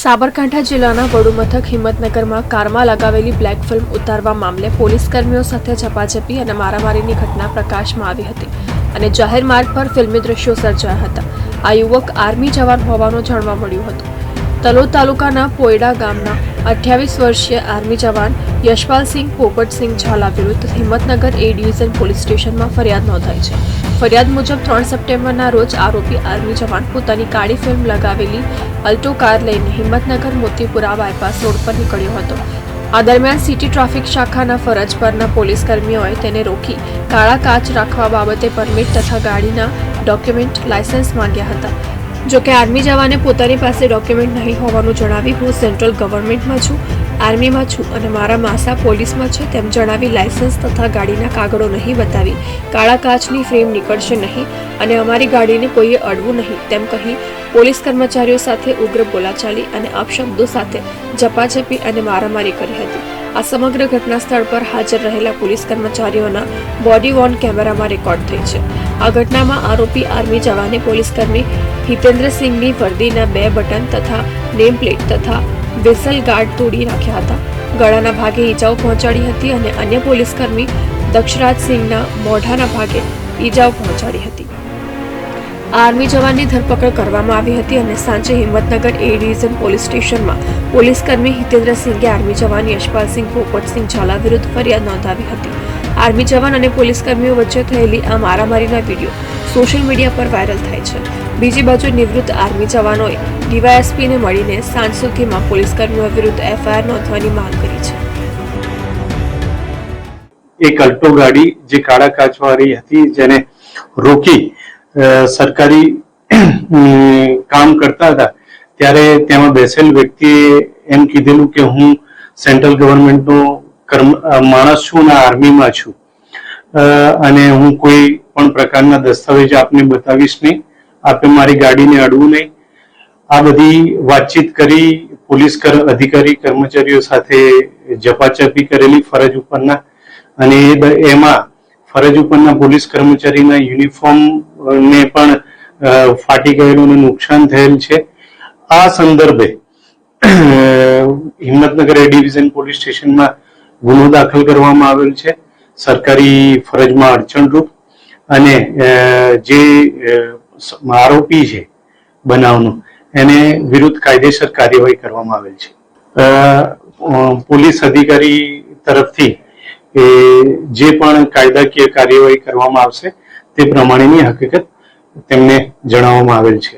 સાબરકાંઠા જિલ્લાના વડુ મથક હિંમતનગરમાં કારમાં લગાવેલી બ્લેક ફિલ્મ ઉતારવા મામલે પોલીસ કર્મીઓ સાથે ઝપાઝપી અને મારામારીની ઘટના પ્રકાશમાં આવી હતી અને જાહેર માર્ગ પર ફિલ્મી દ્રશ્યો સર્જાયા હતા. આ યુવક આર્મી જવાન હોવાનું જાણવા મળ્યું હતું. તલોદ તાલુકાના પોયડા ગામના અઠ્યાવીસ વર્ષીય આર્મી જવાન યશપાલસિંહ પોપટસિંહ ઝાલા વિરુદ્ધ હિંમતનગર એ ડિવિઝન પોલીસ સ્ટેશનમાં ફરિયાદ નોંધાઈ છે. ફરિયાદ મુજબ ત્રણ સપ્ટેમ્બરના રોજ આરોપી આર્મી જવાન પોતાની કાળી ફિલ્મ લગાવેલી અલ્ટો કાર લઈને હિંમતનગર મોતીપુરા બાયપાસ રોડ પર નીકળ્યો હતો. આ દરમિયાન સિટી ટ્રાફિક શાખાના ફરજ પરના પોલીસ કર્મીઓએ તેને રોકી કાળા કાચ રાખવા બાબતે પરમિટ તથા ગાડીના ડોક્યુમેન્ટ લાયસન્સ માંગ્યા હતા. જો કે આર્મી જવાને પોતાની પાસે ડોક્યુમેન્ટ નહીં હોવાનું જણાવી હું સેન્ટ્રલ ગવર્મેન્ટમાં છું, આર્મીમાં છું અને મારા માસા પોલીસમાં છે તેમ જણાવી લાયસન્સ તથા ગાડીના કાગળો નહીં બતાવી. કાળા કાચની ફ્રેમ નીકળશે નહીં અને અમારી ગાડીને કોઈએ અડવું નહીં તેમ કહી પોલીસ કર્મચારીઓ સાથે ઉગ્ર બોલાચાલી અને અપશબ્દો સાથે ઝપાઝપી અને મારામારી કરી હતી. આ સમગ્ર ઘટના સ્થળ પર હાજર રહેલા પોલીસ કર્મચારીઓના બોડી વોર્ન કેમેરામાં રેકોર્ડ થઈ છે. આ ઘટનામાં આરોપી આર્મી જવાને પોલીસકર્મી હિતેન્દ્રસિંહની વર્દીના બે બટન તથા નેમ પ્લેટ તથા વિસલ ગાર્ડ તોડી નાખ્યા હતા. ગળાના ભાગે ઈજાઓ પહોંચાડી હતી અને અન્ય પોલીસકર્મી દક્ષરાજસિંહના મોઢાના ભાગે ઈજાઓ પહોંચાડી હતી. આર્મી જવાનની ધરપકડ કરવામાં આવી હતી અને સાંજે હિંમતનગર એ ડિવિઝન પોલીસ સ્ટેશનમાં પોલીસકર્મી હિતેન્દ્રસિંહે આર્મી જવાન યશપાલસિંહ પોપટસિંહ ઝાલા વિરુદ્ધ ફરિયાદ નોંધાવી હતી. આર્મી જવાન અને પોલીસકર્મીઓ વચ્ચે થયેલી આ મારામારીના વીડિયો સોશિયલ મીડિયા પર વાયરલ થાય છે. બીજી બાજુ નિવૃત્ત આર્મી જવાનોએ ડીવાયએસપીને મળીને સાંજ સુધીમાં પોલીસકર્મીઓ વિરુદ્ધ એફઆઈઆર નોંધવાની માંગ કરી છે. એક અલ્ટો ગાડી જે કાળા કાચવાળી હતી, જેને રોકી સરકારી કામ કરતા હતા, ત્યારે તેમાં બેસેલ વ્યક્તિએ એમ કીધેલું કે હું સેન્ટ્રલ ગવર્મેન્ટનો કર્મ માણસ છું અને આર્મીમાં છું. અને હું કોઈ પણ પ્રકારના દસ્તાવેજ આપને બતાવીશ નહીં. આપે મારી ગાડીને અડવું નહીં. આ બધી વાતચીત કરી પોલીસ કર- અધિકારી, કર્મચારીઓ સાથે ઝપાચપી કરેલી ફરજ ઉપરના અને એમાં ફરજ ઉપરના પોલીસ કર્મચારીના યુનિફોર્મ ને પણ ફાટી ગયેલું અને નુકસાન થયેલ છે. આ સંદર્ભે હિંમતનગર એ ડિવિઝન પોલીસ સ્ટેશનમાં ગુનો દાખલ કરવામાં આવેલ છે. સરકારી ફરજમાં અડચણરૂપ અને જે આરોપી છે બનાવનો. એને વિરુદ્ધ કાયદેસર કાર્યવાહી કરવામાં આવેલ છે. પોલીસ અધિકારી તરફથી એ જે પણ કાયદાકીય કાર્યવાહી કરવામાં આવશે તે પ્રમાણેની હકીકત તેમને જણાવવામાં આવેલ છે.